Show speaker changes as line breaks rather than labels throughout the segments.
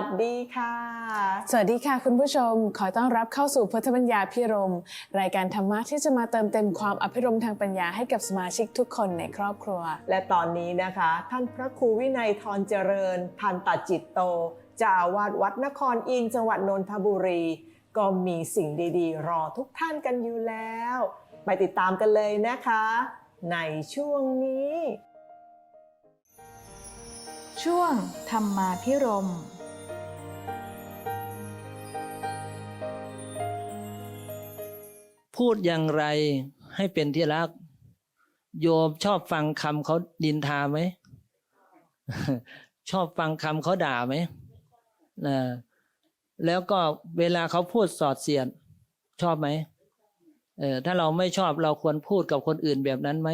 สวัสดีค่ะ
สวัสดีค่ะคุณผู้ชม ขอต้อนรับเข้าสู่พุทธบัญญาพิรม รายการธรรมะที่จะมาเติมเต็มความอภิรมย์ทางปัญญาให้กับสมาชิกทุกคนในครอบครัว
และตอนนี้นะคะ ท่านพระครูวินัยทรเจริญ ทันตจิตโตเจ้าอาวาดวัดนครอินทร์จังหวัดนนทบุรี ก็มีสิ่งดีๆ รอทุกท่านกันอยู่แล้ว ไปติดตามกันเลยนะคะ ในช่วงนี้
ช่วงธรรมาพิรม
พูดอย่างไรให้เป็นที่รัก โยมชอบฟังคำเขาดินทาไหม ชอบฟังคำเขาด่าไหมนะแล้วก็เวลาเขาพูดสอดเสียด ชอบไหมเออถ้าเราไม่ชอบเราควรพูดกับคนอื่นแบบนั้นไหม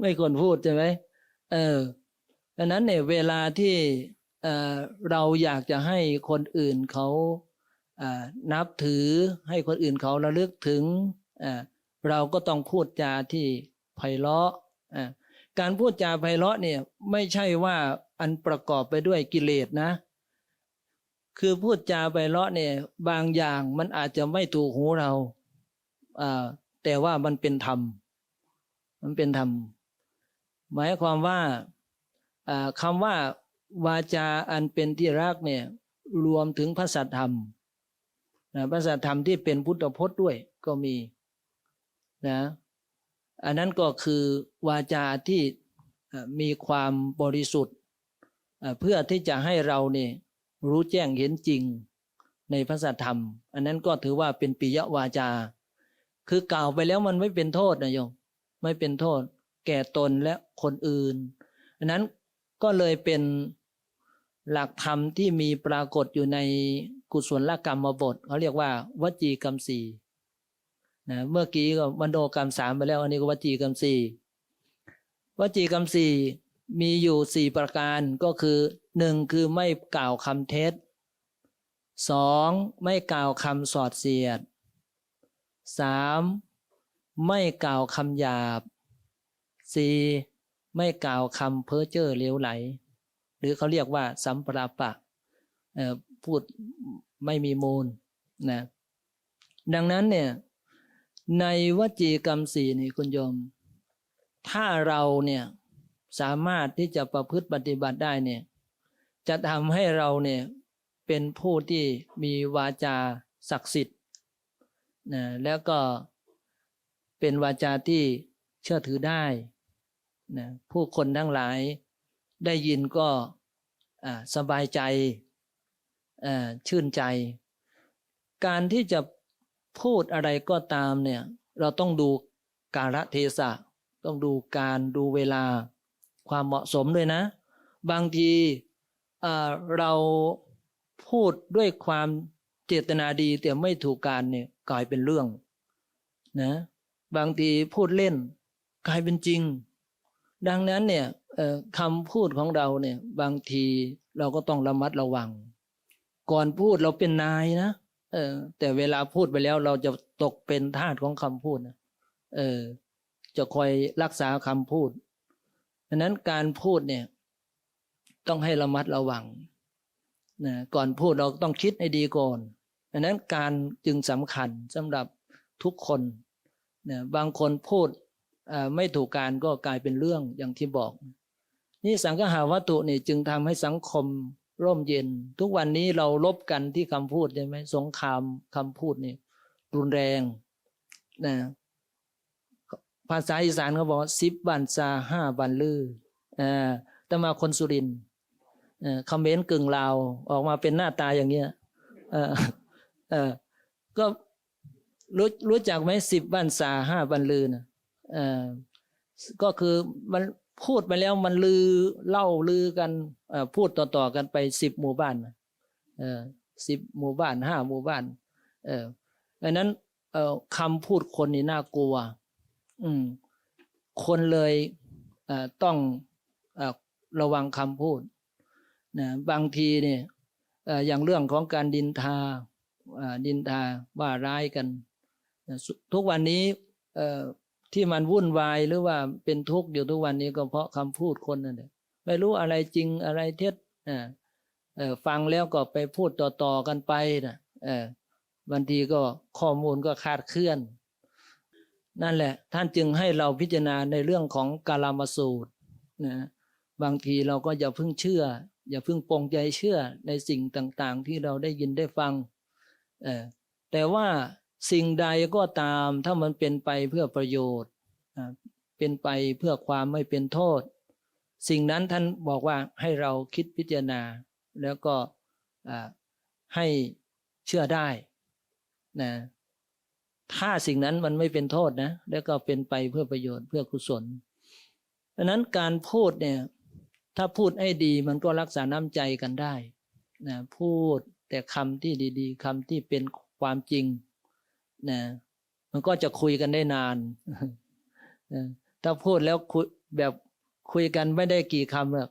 ไม่ควรพูดใช่ไหมเออดังนั้นเนี่ยเวลาที่เออเราอยากจะให้คนอื่นเขา นับถือให้คนอื่นเขาระลึกถึง เราก็ต้องพูดจาที่ไพเราะการพูดจาไพเราะเนี่ยไม่ใช่ว่าอันประกอบไปด้วยกิเลสนะ คือพูดจาไพเราะเนี่ยบางอย่างมันอาจจะไม่ถูกหูเราแต่ว่ามันเป็นธรรม มันเป็นธรรม หมายความว่าอ่าคำว่าวาจาอันเป็นที่รักเนี่ยรวมถึงพระสัทธรรม นะพระสัทธรรมที่เป็นพุทธพจน์ด้วยก็มีนะอันนั้นก็คือวาจาที่มีความบริสุทธิ์ เพื่อที่จะให้เราเนี่ยรู้แจ้งเห็นจริงในพระสัทธรรม อันนั้นก็ถือว่าเป็นปิยวาจา คือกล่าวไปแล้วมันไม่เป็นโทษนะโยมไม่เป็นโทษ แก่ตนและคนอื่น อันนั้นก็เลยเป็นหลักธรรมที่มีปรากฏอยู่ใน กุศลกรรมมาบทเขาเรียกว่าวจีกรรมสี่นะเมื่อกี้ก็มโนกรรมสามไปแล้ว อันนี้ก็วจีกรรมสี่วจีกรรมสี่มีอยู่สี่ประการก็คือหนึ่งคือไม่กล่าวคำเท็จสองไม่กล่าวคำสอดเสียดสามไม่กล่าวคำหยาบสี่ไม่กล่าวคำเพ้อเจ้อเลวไหล หรือเขาเรียกว่าสัมปราปะ พูดไม่มีมูลนะดังนั้นเนี่ยในวจีกรรมสี่นี่คุณโยม ถ้าเราเนี่ยสามารถที่จะประพฤติปฏิบัติได้เนี่ยจะทำให้เราเนี่ยเป็นผู้ที่มีวาจาศักดิ์สิทธิ์นะแล้วก็เป็นวาจาที่เชื่อถือได้นะผู้คนทั้งหลายได้ยินก็สบายใจ ชื่นใจ การที่จะพูดอะไรก็ตามเนี่ย เราต้องดูกาลเทศะ ต้องดูการดูเวลา ความเหมาะสมด้วยนะ บางทีอ่าเราพูดด้วยความเจตนาดีแต่ไม่ถูกการเนี่ยกลายเป็นเรื่องนะบางทีพูดเล่น กลายเป็นจริง ดังนั้นเนี่ยคำพูดของเราเนี่ยบางทีเราก็ต้องระมัดระวัง ก่อนพูดเราเป็นนายนะเออ แต่เวลาพูดไปแล้วเราจะตกเป็นทาสของคำพูดนะเออ จะคอยรักษาคำพูดดังนั้นการพูดเนี่ย ต้องให้ระมัดระวังนะก่อนพูดเราต้องคิดให้ดีก่อนดังนั้นการจึงสำคัญสำหรับทุกคนนะบางคนพูดไม่ถูกการก็กลายเป็นเรื่องอย่างที่บอก นี่สังฆาวัตถุนี่จึงทำให้สังคม ร่มเย็น ทุกวันนี้เราลบกันที่คำพูดใช่ไหมสงครามคำพูดนี่รุนแรงนะภาษาอีสานเขาบอกสิบบันซาห้าบันลืออ่าแต่มาคนสุรินเอ่อคอมเมนต์กึ่งลาวออกมาเป็นหน้าตาอย่างเงี้ยเออเออก็รู้รู้จักไหมสิบบันซาห้าบันลือนะเอ่อก็คือมัน พูดไปแล้วมันลือเล่าลือกันพูดต่อๆกันไปสิบหมู่บ้านสิบหมู่บ้านห้าหมู่บ้าน เออดังนั้นคำพูดคนนี่น่ากลัว อืม คนเลยเต้องเอระวังคำพูดนะบางทีเนี่ยออย่างเรื่องของการดินทาดินทาว่าร้ายกัน ทุกวันนี้ ที่มันวุ่นวายหรือว่าเป็นทุกข์อยู่ทุกวันนี้ก็เพราะคำพูดคนนั่นแหละไม่รู้อะไรจริงอะไรเท็จอ่าเอ่อฟังแล้วก็ไปพูดต่อๆกันไปนะบางทีก็ข้อมูลก็คาดเคลื่อน นั่นแหละ ท่านจึงให้เราพิจารณาในเรื่องของกาลามาสูตรนะบางทีเราก็อย่าเพิ่งเชื่อ อย่าเพิ่งปรงใจเชื่อในสิ่งต่างๆ ที่เราได้ยินได้ฟังแต่ว่า สิ่งใดก็ตามถ้ามันเป็นไปเพื่อประโยชน์ เป็นไปเพื่อความไม่เป็นโทษ สิ่งนั้นท่านบอกว่าให้เราคิดพิจารณา แล้วก็ให้เชื่อได้นะถ้าสิ่งนั้นมันไม่เป็นโทษนะ แล้วก็เป็นไปเพื่อประโยชน์เพื่อกุศลดังนั้นการพูดเนี่ยถ้าพูดให้ดีมันก็รักษาน้ำใจกันได้นะพูดแต่คำที่ดี ๆคำที่เป็นความจริง นะมันก็จะคุยกันได้นานนะถ้าพูดแล้วคุยแบบคุยกันไม่ได้กี่คำหรอก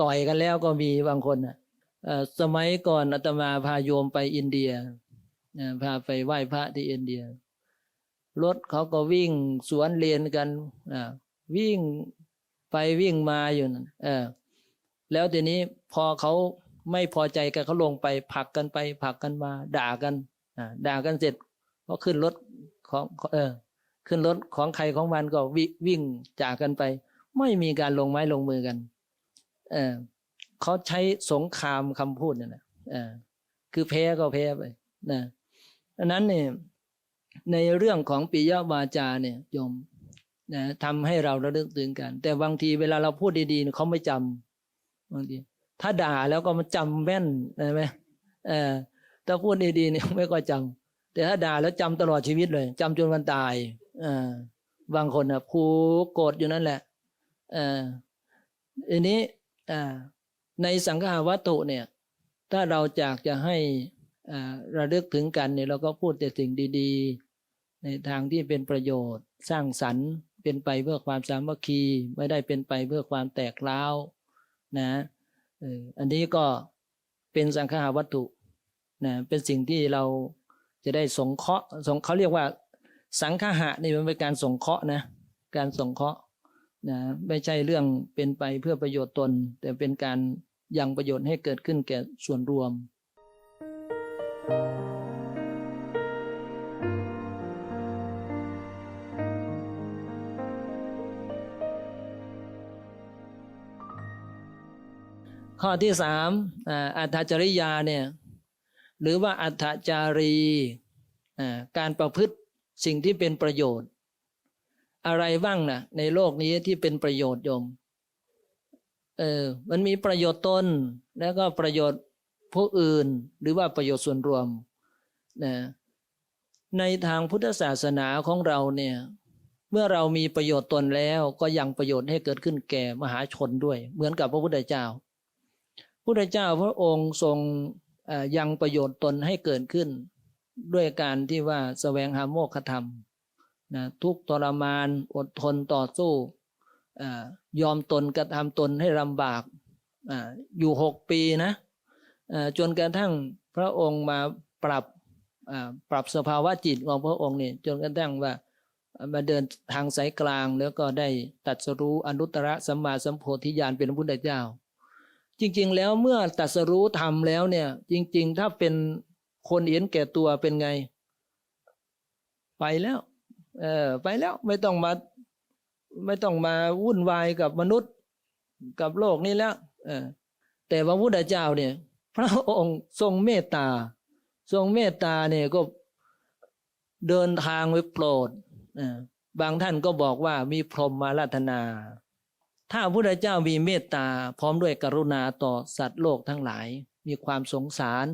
ต่อยกันแล้วก็มีบางคนอะสมัยก่อนอาตมาพาโยมไปอินเดียนะพาไปไหว้พระที่อินเดีย รถเขาก็วิ่งสวนเลนกันวิ่งไปวิ่งมาอยู่นั่นเออ แล้วทีนี้พอเขาไม่พอใจกันเขาลงไปผลักกันไปผลักกันมา ด่ากันด่ากันเสร็จ ก็ขึ้นรถของเออขึ้นรถของใครของมันก็วิวิ่งจากกันไป ไม่มีการลงไม้ลงมือกัน เออเขาใช้สงครามคำพูดนั่นแหละเออคือแพ้ก็แพ้ไปนะดังนั้นเนี่ยในเรื่องของปิยวาจาเนี่ยยมนะทำให้เราระลึกถึงกัน แต่บางทีเวลาเราพูดดีๆเขาไม่จำบางทีถ้าด่าแล้วก็มันจำแม่นใช่ไหมเออถ้าพูดดีๆเนี่ยไม่ก็จำ แต่ถ้าด่าแล้วจำตลอดชีวิตเลยจำจนวันตายอบางคนอะผูกโกรธอยู่นั่นแหละอออันนี้อ่าในสังฆาวัตถุเนี่ย ถ้าเราจากจะให้อ่าระลึกถึงกันเนี่ยเราก็พูดแต่สิ่งดีๆ ในทางที่เป็นประโยชน์ สร้างสรรค์เป็นไปเพื่อความสามัคคีไม่ได้เป็นไปเพื่อความแตกร้าวนะเอออันนี้ก็เป็นสังฆาวัตถุนะเป็นสิ่งที่เรา จะได้สงเคราะห์สงเขาเรียกว่า สังฆะนี่มันเป็นการสงเคราะห์นะ การสงเคราะห์นะไม่ใช่เรื่องเป็นไปเพื่อประโยชน์ตน แต่เป็นการยังประโยชน์ให้เกิดขึ้นแก่ส่วนรวมข้อที่สามอัตจริยาเนี่ย หรือว่าอัตจารีการประพฤติสิ่งที่เป็นประโยชน์ อะไรบ้างนะในโลกนี้ที่เป็นประโยชน์โยมเออมันมีประโยชน์ตนแล้วก็ประโยชน์ผู้อื่นหรือว่าประโยชน์ส่วนรวมนะในทางพุทธศาสนาของเราเนี่ยเมื่อเรามีประโยชน์ตนแล้วก็ยังประโยชน์ให้เกิดขึ้นแก่มหาชนด้วย เหมือนกับพระพุทธเจ้าพุทธเจ้าพระองค์ทรง ยังประโยชน์ตนให้เกิดขึ้น ด้วยการที่ว่าแสวงหาโมฆะธรรมนะทุกทรมานอดทนต่อสู้อยอมตนกระทำตนให้ลำบากออยู่หกปีนะจนกระทั่งพระองค์มาปรับปรับสภาวะจิตของพระองค์เนี่ยจนกระทั่งว่ามาเดินทางสายกลางแล้วก็ได้ตัดสรู้อนุตตรสัมมาสัมโพธิญาณเป็นพระพุทธเจ้า จริง ๆ แล้วเมื่อตัสรู้ทำแล้วเนี่ย จริง ๆ ถ้าเป็นคนเห็นแก่ตัวเป็นไง ไปแล้วเออไปแล้วไม่ต้องมา ไม่ต้องมาวุ่นวายกับมนุษย์กับโลกนี้แล้วเออแต่พระพุทธเจ้าเนี่ย พระองค์ทรงเมตตา ทรงเมตตาเนี่ยก็เดินทางไปโปรดบางท่านก็บอกว่ามีพรหมมาราธนา ถ้าพระพุทธเจ้ามีเมตตาพร้อมด้วยกรุณาต่อสัตว์โลกทั้งหลาย มีความสงสาร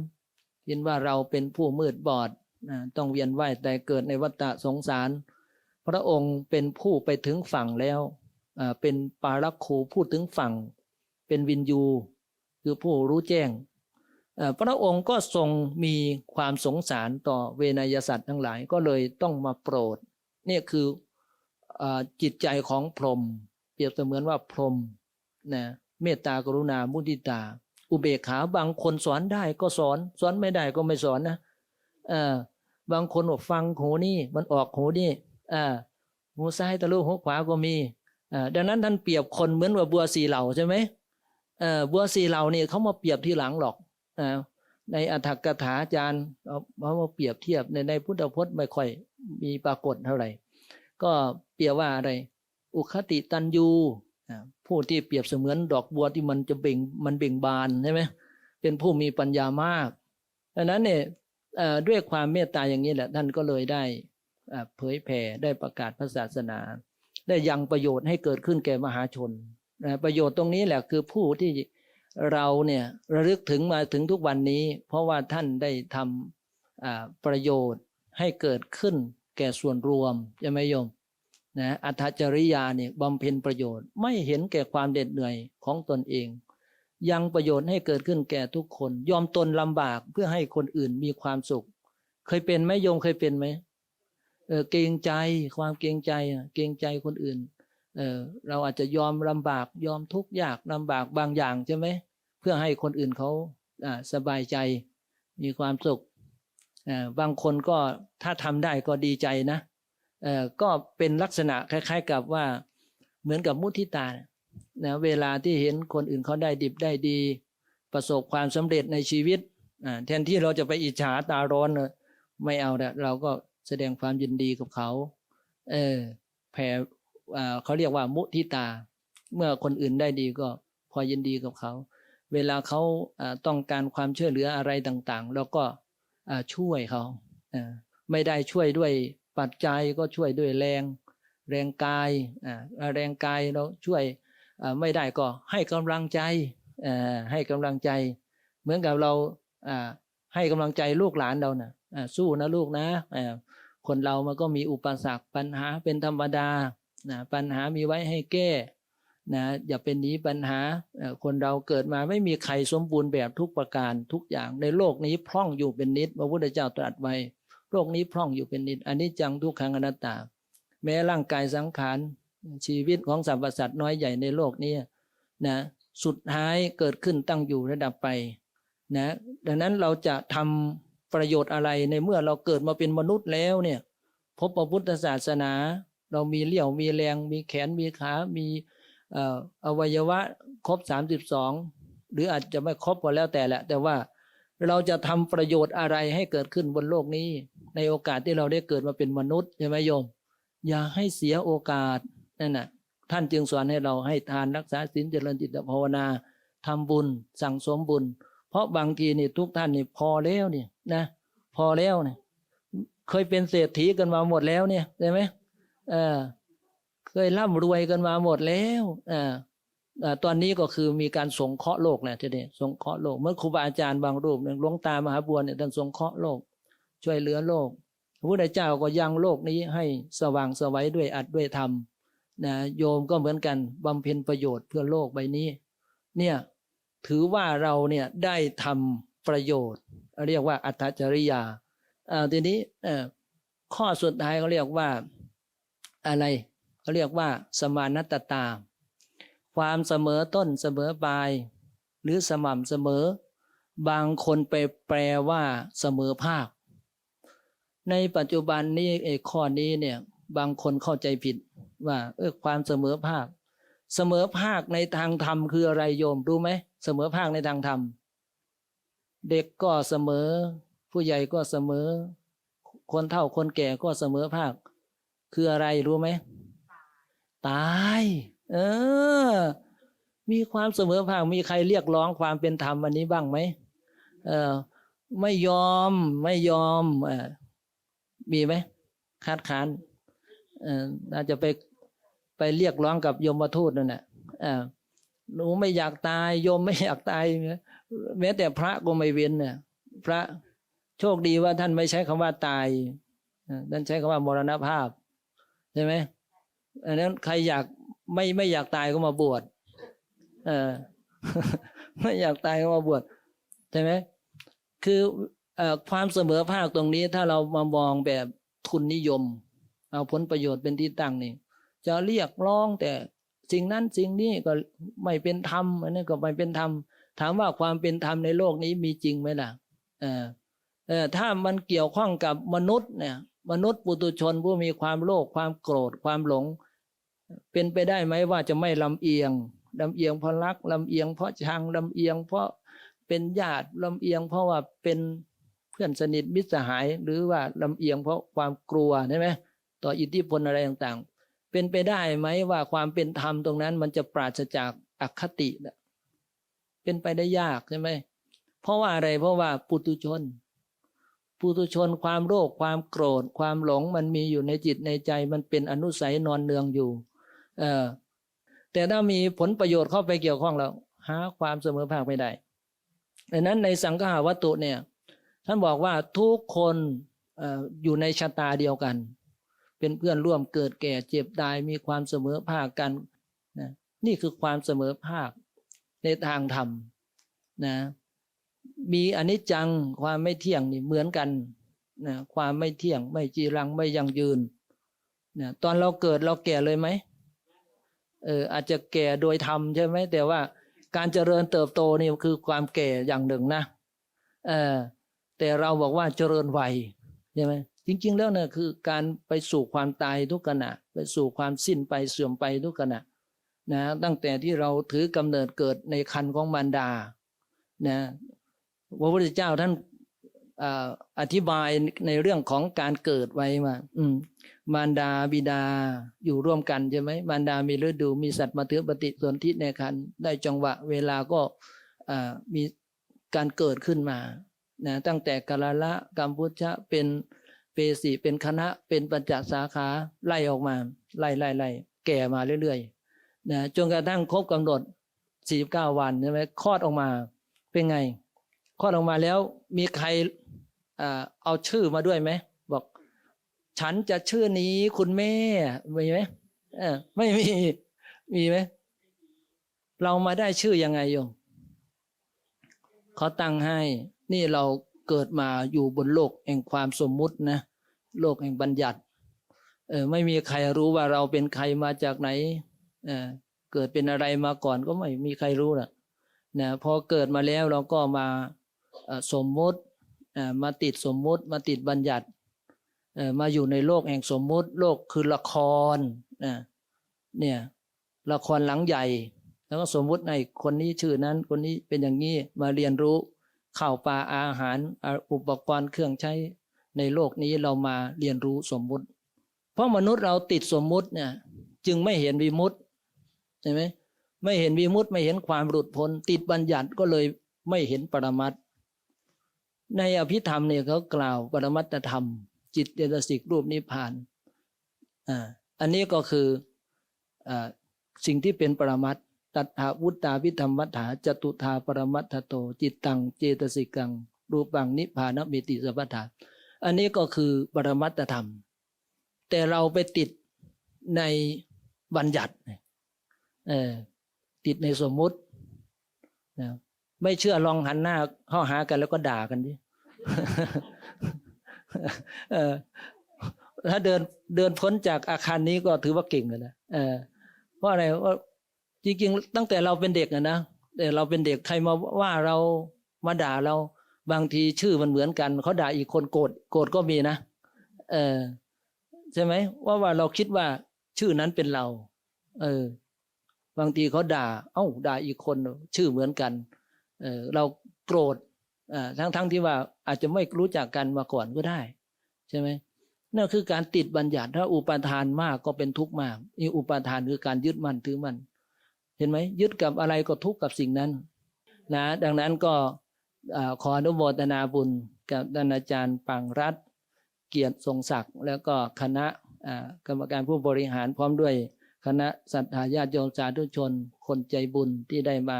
เห็นว่าเราเป็นผู้มืดบอดต้องเวียนว่ายแต่เกิดในวัฏฏะสงสาร พระองค์เป็นผู้ไปถึงฝั่งแล้วเป็นปารักโคพูดถึงฝั่ง เป็นวินยู คือผู้รู้แจ้งพระองค์ก็ทรงมีความสงสารต่อเวนยสัตว์ทั้งหลายก็เลยต้องมาโปรด นี่คืออจิตใจของพรหม รียบเสมือนว่าพรหมนะเมตตากรุณามุทิตา อุเบกขาบางคนสอนได้ก็สอน สอนไม่ได้ก็ไม่สอนนะเออบางคนบอกฟังหูนี่มันออกหูนี่อ่าหูซ้ายทะลุหูขวาก็มีอ่าดังนั้นท่านเปรียบคนเหมือนว่าบัวสีเหล่าใช่ไหมเออบัวสีเหล่านี่เขามาเปรียบที่หลังหรอกอ่าในอัฏฐกถาจารย์เอาเอามาเปรียบเทียบในในพุทธพจน์ไม่ค่อยมีปรากฏเท่าไหร่ ก็เปรียบว่าอะไร อุคติตันยูผู้ที่เปรียบเสมือนดอกบัวที่มันจะเบ่งมันเบ่งบานใช่ไหมเป็นผู้มีปัญญามากดังนั้นเนี่ยด้วยความเมตตาอย่างนี้แหละท่านก็เลยได้เผยแผ่ได้ประกาศพระศาสนา ได้ยังประโยชน์ให้เกิดขึ้นแก่มหาชนประโยชน์ตรงนี้แหละคือผู้ที่เราเนี่ยระลึกถึงมาถึงทุกวันนี้ เพราะว่าท่านได้ทำประโยชน์ให้เกิดขึ้นแก่ส่วนรวมใช่ไหมโยม นะอัตจริยาเนี่ยบำเพ็ญประโยชน์ ไม่เห็นแก่ความเด็ดเหนื่อยของตนเอง ยังประโยชน์ให้เกิดขึ้นแก่ทุกคน ยอมตนลำบากเพื่อให้คนอื่นมีความสุข เคยเป็นไหมโยมเคยเป็นไหมเออเกรงใจความเกรงใจเกรงใจคนอื่นเออเราอาจจะยอมลำบากยอมทุกข์ยากลำบากบางอย่างใช่ไหมเพื่อให้คนอื่นเขาอ่าสบายใจมีความสุขอ่าบางคนก็ถ้าทำได้ก็ดีใจนะอ่อ ก็เป็นลักษณะคล้าย ๆ กับว่าเหมือนกับมุทิตานะเวลาที่เห็นคนอื่นเขาได้ดิบได้ดี ประสบความสำเร็จในชีวิตแทนที่เราจะไปอิจฉาตาร้อนเลยไม่เอาละเราก็แสดงความยินดีกับเขา เออแผ่เขาเรียกว่ามุทิตา เมื่อคนอื่นได้ดีก็พอยินดีกับเขา เวลาเขาต้องการความช่วยเหลืออะไรต่างๆ แล้วก็ช่วยเขาไม่ได้ช่วยด้วย ปัจจัยก็ช่วยด้วยแรง แรงกายอ่าแรงกายเราช่วยไม่ได้ก็ให้กำลังใจให้กำลังใจ เหมือนกับเราให้กำลังใจลูกหลานเรานะ่ะสู้นะลูกนะคนเรามันก็มีอุปสรรคปัญหาเป็นธรรมดานะปัญหามีไว้ให้แก้นะอย่าเป็นหนีปัญหาคนเราเกิดมาไม่มีใครสมบูรณ์แบบทุกประการทุกอย่างในโลกนี้พร่องอยู่เป็นนิดพระพุทธเจ้าตรัสไว้ โลกนี้พร่องอยู่เป็นนิดอันนี้จังทุกขังอนัตตา แม้ร่างกายสังขารชีวิตของสรรพสัตว์น้อยใหญ่ในโลกนี้นะสุดท้ายเกิดขึ้นตั้งอยู่ระดับไปนะดังนั้นเราจะทำประโยชน์อะไรในเมื่อเราเกิดมาเป็นมนุษย์แล้วเนี่ยพบพระพุทธศาสนา เรามีเลี้ยวมีแรง มีแขนมีขา มีเอ่ออวัยวะครบสามสิบสองหรืออาจจะไม่ครบก็แล้วแต่แหละ แต่ว่าเราจะทำประโยชน์อะไรให้เกิดขึ้นบนโลกนี้ ในโอกาสที่เราได้เกิดมาเป็นมนุษย์ใช่ไหมโยม อย่าให้เสียโอกาสนั่นน่ะท่านจึงสอนให้เราให้ทานรักษาศีลเจริญจิตภาวนาทำบุญ สั่งสมบุญ เพราะบางทีนี่ทุกท่านนี่พอแล้วเนี่ยนะ พอแล้วเนี่ยเคยเป็นเศรษฐีกันมาหมดแล้วเนี่ยใช่ไหมเออเคยร่ำรวยกันมาหมดแล้วเออเอ่อตอนนี้ก็คือมีการสงเคราะห์โลกแหละทีเดียวสงเคราะห์โลกเมื่อครูบาอาจารย์บางรูปเนี่ยหลวงตามหาบัวเนี่ยท่านสงเคราะห์โลก ช่วยเหลือโลก พระพุทธเจ้าก็ยังโลกนี้ให้สว่างสวัยด้วยอัดด้วยธรรมนะโยมก็เหมือนกันบำเพ็ญประโยชน์เพื่อโลกใบนี้ เนี่ยถือว่าเราเนี่ยได้ทำประโยชน์ เรียกว่าอัตจริยาอ่าทีนี้ข้อสุดท้ายเขาเรียกว่าอะไรเขาเรียกว่าสมานัตตา ความเสมอต้นเสมอปลาย หรือสม่ำเสมอ บางคนไปแปลว่าเสมอภาค ในปัจจุบันนี้ไอ้ข้อนี้เนี่ย บางคนเข้าใจผิดว่า เออความเสมอภาค เสมอภาคในทางธรรมคืออะไรโยมรู้ไหมเสมอภาคในทางธรรมเด็กก็เสมอ ผู้ใหญ่ก็เสมอ คนเฒ่าคนแก่ก็เสมอภาค คืออะไรรู้ไหมตาย เออ มีความเสมอภาค มีใครเรียกร้องความเป็นธรรมวันนี้บ้างไหมเออ ไม่ยอม ไม่ยอม เออ มีไหมคัดค้านออน่าจะไปไปเรียกร้องกับยมทูตนั่นแหละหนูไม่อยากตายโยมไม่อยากตายแม้แต่พระก็ไม่เว้นเนี่ยพระโชคดีว่าท่านไม่ใช้คำว่าตายท่านใช้คำว่ามรณภาพใช่ไหมอันนั้นใครอยากไม่ไม่อยากตายก็มาบวชเออไม่อยากตายก็มาบวชใช่ไหมคือ ความเสมอภาคตรงนี้ถ้าเรามามองแบบทุนนิยม เอาผลประโยชน์เป็นที่ตั้งนี่จะเรียกร้องแต่สิ่งนั้นสิ่งนี้ก็ไม่เป็นธรรมอันนี้ก็ไม่เป็นธรรมถามว่าความเป็นธรรมในโลกนี้มีจริงไหมล่ะเออเออถ้ามันเกี่ยวข้องกับมนุษย์เนี่ย มนุษย์ปุตุชนผู้มีความโลภความโกรธความหลง เป็นไปได้ไหมว่าจะไม่ลำเอียงลำเอียงเพราะรักลำเอียงเพราะชังลำเอียงเพราะเป็นญาติลำเอียงเพราะว่าเป็น พื่อนสนิทมิตรสหายหรือว่าลำเอียงเพราะความกลัวใช่ไหมต่ออิทธิพลอะไรต่างๆ เป็นไปได้ไหมว่าความเป็นธรรมตรงนั้น มันจะปราศจากอคติ เป็นไปได้ยากใช่ไหมเพราะว่าอะไรเพราะว่าปุตุชน ปุตุชนความโลภความโกรธ ความหลงมันมีอยู่ในจิตในใจ มันเป็นอนุสัยนอนเนืองอยู่เออแต่ถ้ามีผลประโยชน์เข้าไปเกี่ยวข้องแล้วหาความเสมอภาคไม่ได้ดังนั้นในสังฆาวัตถุเนี่ย ท่านบอกว่าทุกคนอออยู่ในชะตาเดียวกัน เป็นเพื่อนร่วมเกิดแก่เจ็บตายมีความเสมอภาคกันนะนี่คือความเสมอภาคในทางธรรมนะมีอนิจจังความไม่เที่ยงนี่เหมือนกันนะความไม่เที่ยงไม่จีรังไม่ยั่งยืนนะตอนเราเกิดเราแก่เลยไหมเอออาจจะแก่โดยธรรมใช่ไหมแต่ว่าการเจริญเติบโตนี่คือความแก่อย่างหนึ่งนะเออ แต่เราบอกว่าเจริญวัยใช่ไหมจริง ๆ แล้วเนี่ยคือการไปสู่ความตายทุกขณะ ไปสู่ความสิ้นไปเสื่อมไปทุกขณะนะตั้งแต่ที่เราถือกำเนิดเกิดในคันของมารดานะพระพุทธเจ้าท่านอธิบายในเรื่องของการเกิดไว้ว่าอืมมารดาบิดาอยู่ร่วมกันใช่ไหมมารดามีฤดูมีสัตว์มาถือปฏิสนธิในคันได้จังหวะเวลาก็อ่ามีการเกิดขึ้นมา นะตั้งแต่กาลละกัมพุชะเป็นเปสีเป็นคณะเป็นปัญจสาขาไล่ออกมา ไล่ไล่ไล่แก่มาเรื่อยๆนะจนกระทั่งครบกำหนด 49 วันใช่ไหมคลอดออกมาเป็นไงคลอดออกมาแล้วมีใครเอาชื่อมาด้วยไหมบอก ฉันจะชื่อนี้คุณแม่มีไหมไม่มีมีไหมเรามาได้ชื่อยังไงโยมเขาตั้งให้ นี่เราเกิดมาอยู่บนโลกแห่งความสมมุตินะ โลกแห่งบัญญัติเออไม่มีใครรู้ว่าเราเป็นใครมาจากไหนเออเกิดเป็นอะไรมาก่อนก็ไม่มีใครรู้นะนะพอเกิดมาแล้วเราก็มาสมมุติมาติดสมมุติมาติดบัญญัติมาอยู่ในโลกแห่งสมมุติ โลกคือละครนะเนี่ยละครหลังใหญ่ แล้วก็สมมุติในคนนี้ชื่อนั้นคนนี้เป็นอย่างนี้มาเรียนรู้ ข้าวปลาอาหารอุปกรณ์เครื่องใช้ในโลกนี้เรามาเรียนรู้สมมุติ เพราะมนุษย์เราติดสมมุติเนี่ยจึงไม่เห็นวิมุตติใช่ไหมไม่เห็นวิมุตติไม่เห็นความหลุดพ้น ติดบัญญัติก็เลยไม่เห็นปรมัตในอภิธรรมเนี่ยเขากล่าวปรมัตธรรม จิตเจตสิกรูปนิพพานอ่าอันนี้ก็คืออ่าสิ่งที่เป็นปรมัตถ์ ตัทธาวุตตาพิธรรมมัฏฐาจตุธาปรมัตถโต จิตตังเจตสิกัง รูปังนิพานมิติสัพพทาอันนี้ก็คือปรมัตถธรรม แต่เราไปติดในบัญญัติเออติดในสมมุตินะไม่เชื่อลองหันหน้าเข้าหากันแล้วก็ด่ากันดิถ้าเดินเดินพ้นจากอาคารนี้ก็ถือว่าเก่งเลยนะเพราะอะไรว่า จริงๆตั้งแต่เราเป็นเด็กนะนะแต่เราเป็นเด็กใครมาว่าเรามาด่าเราบางทีชื่อมันเหมือนกันเขาด่าอีกคนโกรธโกรธก็มีนะเออใช่ไหมว่าว่าเราคิดว่าชื่อนั้นเป็นเรา เออ บางทีเขาด่า เอ้าด่าอีกคนชื่อเหมือนกัน เออเราโกรธอ่าทั้งทั้งที่ว่าอาจจะไม่รู้จักกันมาก่อนก็ได้ ใช่ไหมนั่นคือการติดบัญญัติถ้าอุปาทานมากก็เป็นทุกข์มากนี่อุปาทานคือการยึดมั่นถือมั่น เห็นไหมยึดกับอะไรก็ทุกข์กับสิ่งนั้นนะดังนั้นก็ขออนุโมทนาบุญกับท่านอาจารย์ปังรัตเกียรติทรงศักดิ์แล้วก็คณะกรรมการผู้บริหารพร้อมด้วยคณะศรัทธาญาติโยมสาธุชน คนใจบุญที่ได้มา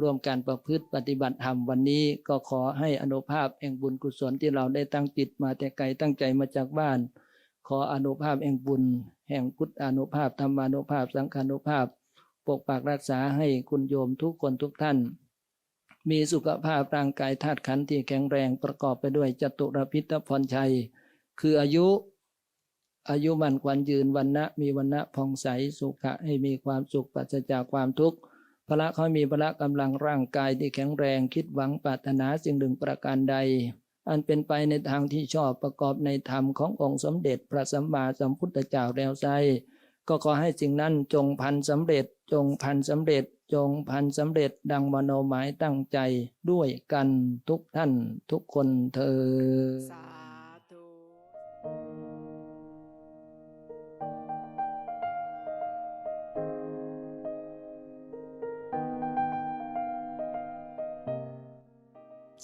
ร่วมการประพฤติปฏิบัติธรรมวันนี้ก็ขอให้อนุภาพแห่งบุญกุศลที่เราได้ตั้งจิตมาแต่ไกลตั้งใจมาจากบ้าน ขออนุภาพแห่งบุญ แห่งพุทธานุภาพธรรมานุภาพสังฆานุภาพ ปกปักรักษาให้คุณโยมทุกคนทุกท่าน มีสุขภาพร่างกายธาตุขันธ์ที่แข็งแรงประกอบไปด้วยจตุรพิทพรชัย คืออายุอายุมันควันยืนวันนะมีวันนะผ่องใสสุขะให้มีความสุขปราศจากความทุกข์พละเขามีพละกำลังร่างกายที่แข็งแรงคิดหวังปรารถนาสิ่งหนึ่งประการใด อันเป็นไปในทางที่ชอบประกอบในธรรมขององค์สมเด็จพระสัมมาสัมพุทธเจ้าแล้วไซ ก็ขอให้สิ่งนั้นจงพันสำเร็จ จงพันสำเร็จ จงพันสำเร็จ ดังมโนหมายตั้งใจด้วยกันทุกท่านทุกคนเธอ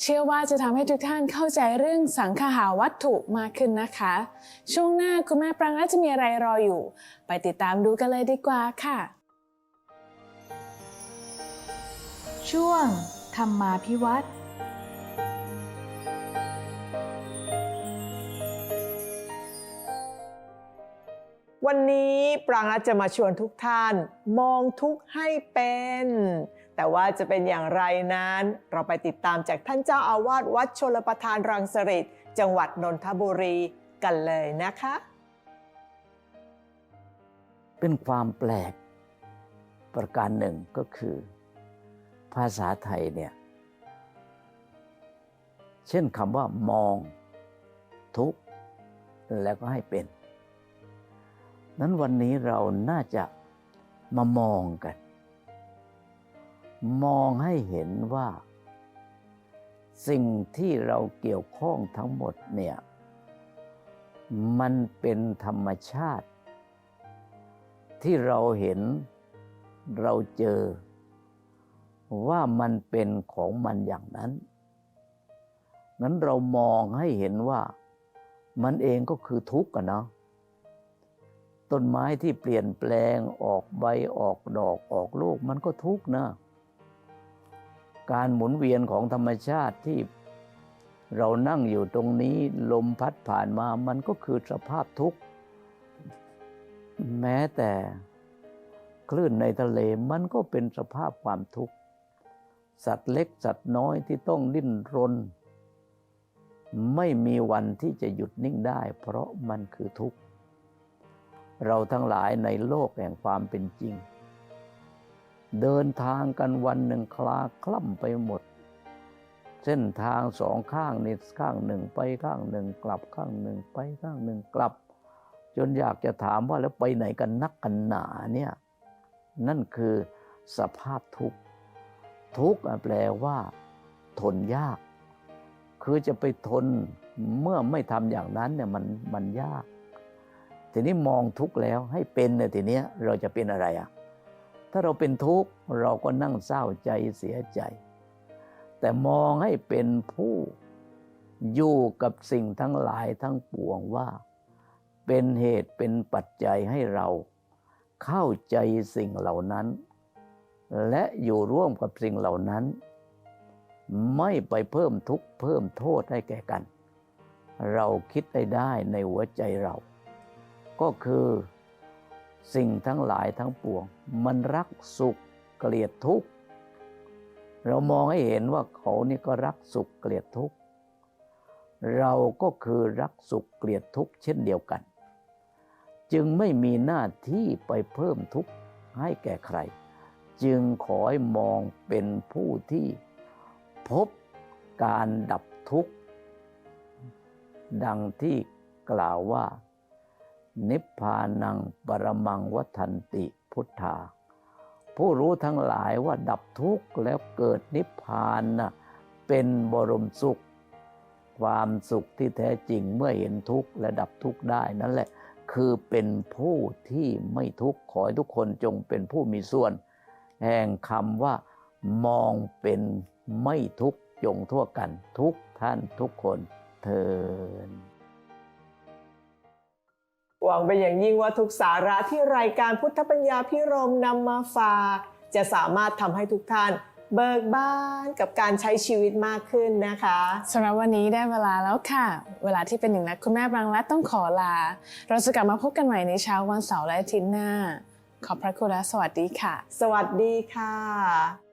เชื่อว่าจะทำให้ทุกท่านเข้าใจเรื่องสังคหาวัตถุมากขึ้นนะคะ ช่วงหน้าคุณแม่ปรางน่าจะมีอะไรรออยู่ ไปติดตามดูกันเลยดีกว่าค่ะ
ช่วง ธรรมาพิวัตร
วันนี้ปรางรัตจะมาชวนทุกท่าน มองทุกข์ให้เป็น แต่ว่าจะเป็นอย่างไรนั้น เราไปติดตามจากท่านเจ้าอาวาสวัดชลประทานรังสฤษจังหวัดนนทบุรีกันเลยนะคะ
เป็นความแปลกประการหนึ่งก็คือ ภาษาไทยเนี่ย เช่นคำว่ามองทุกข์แล้วก็ให้เป็น นั้นวันนี้เราน่าจะมามองกัน มองให้เห็นว่า สิ่งที่เราเกี่ยวข้องทั้งหมดเนี่ย มันเป็นธรรมชาติ ที่เราเห็นเราเจอ ว่ามันเป็นของมันอย่างนั้นงั้นเรามองให้เห็นว่ามันเองก็คือทุกข์กันเนาะต้นไม้ที่เปลี่ยนแปลงออกใบออกดอกออกลูกมันก็ทุกข์นะ การหมุนเวียนของธรรมชาติที่เรานั่งอยู่ตรงนี้ลมพัดผ่านมามันก็คือสภาพทุกข์ แม้แต่คลื่นในทะเลมันก็เป็นสภาพความทุกข์ สัตว์เล็กสัตว์น้อยที่ต้องดิ้นรน ไม่มีวันที่จะหยุดนิ่งได้ เพราะมันคือทุกข์ เราทั้งหลายในโลกแห่งความเป็นจริง เดินทางกันวันหนึ่งคลาคล่ำไปหมด เส้นทางสองข้างนี่ข้างหนึ่งไปข้างหนึ่ง กลับข้างหนึ่งไปข้างหนึ่งกลับ จนอยากจะถามว่าแล้วไปไหนกันนักกันหนาเนี่ยนั่นคือสภาพทุกข์ทุกข์แปลว่า ทนยาก คือจะไปทนเมื่อไม่ทำอย่างนั้นเนี่ยมันมันยาก ทีนี้มองทุกข์แล้วให้เป็นเนี่ยทีนี้เราจะเป็นอะไรอะ ถ้าเราเป็นทุกข์เราก็นั่งเศร้าใจเสียใจ แต่มองให้เป็นผู้อยู่กับสิ่งทั้งหลายทั้งปวงว่า เป็นเหตุเป็นปัจจัยให้เราเข้าใจสิ่งเหล่านั้น และอยู่ร่วมกับสิ่งเหล่านั้น ไม่ไปเพิ่มทุกข์เพิ่มโทษให้แก่กัน เราคิดได้ได้ในหัวใจเรา ก็คือ สิ่งทั้งหลายทั้งปวง มันรักสุขเกลียดทุกข์เรามองให้เห็นว่าเขานี่ก็รักสุขเกลียดทุกข์เราก็คือรักสุขเกลียดทุกข์เช่นเดียวกัน จึงไม่มีหน้าที่ไปเพิ่มทุกข์ให้แก่ใคร จึงขอให้มองเป็นผู้ที่พบการดับทุกข์ ดังที่กล่าวว่า นิพพานังปรมังวัฏันติพุทธา ผู้รู้ทั้งหลายว่าดับทุกข์แล้วเกิดนิพพานนะเป็นบรมสุข ความสุขที่แท้จริงเมื่อเห็นทุกข์และดับทุกข์ได้นั่นแหละ คือเป็นผู้ที่ไม่ทุกข์ขอให้ทุกคนจงเป็นผู้มีส่วน แห่งคำว่ามองเป็นไม่ทุกข์จงทั่วกันทุกท่านทุกคนเทิน
หวังเป็นอย่างยิ่งว่าทุกสาระที่รายการพุทธปัญญาพิรมนำมาฝาก จะสามารถทำให้ทุกท่านเบิกบานกับการใช้ชีวิตมากขึ้นนะคะ
สำหรับวันนี้ได้เวลาแล้วค่ะ เวลาที่เป็นหนึ่งนัดคุณแม่บางรัฐต้องขอลา เราจะกลับมาพบกันใหม่ในเช้าวันเสาร์และอาทิตย์หน้า ขอบพระคุณและสวัสดีค่ะ
สวัสดีค่ะ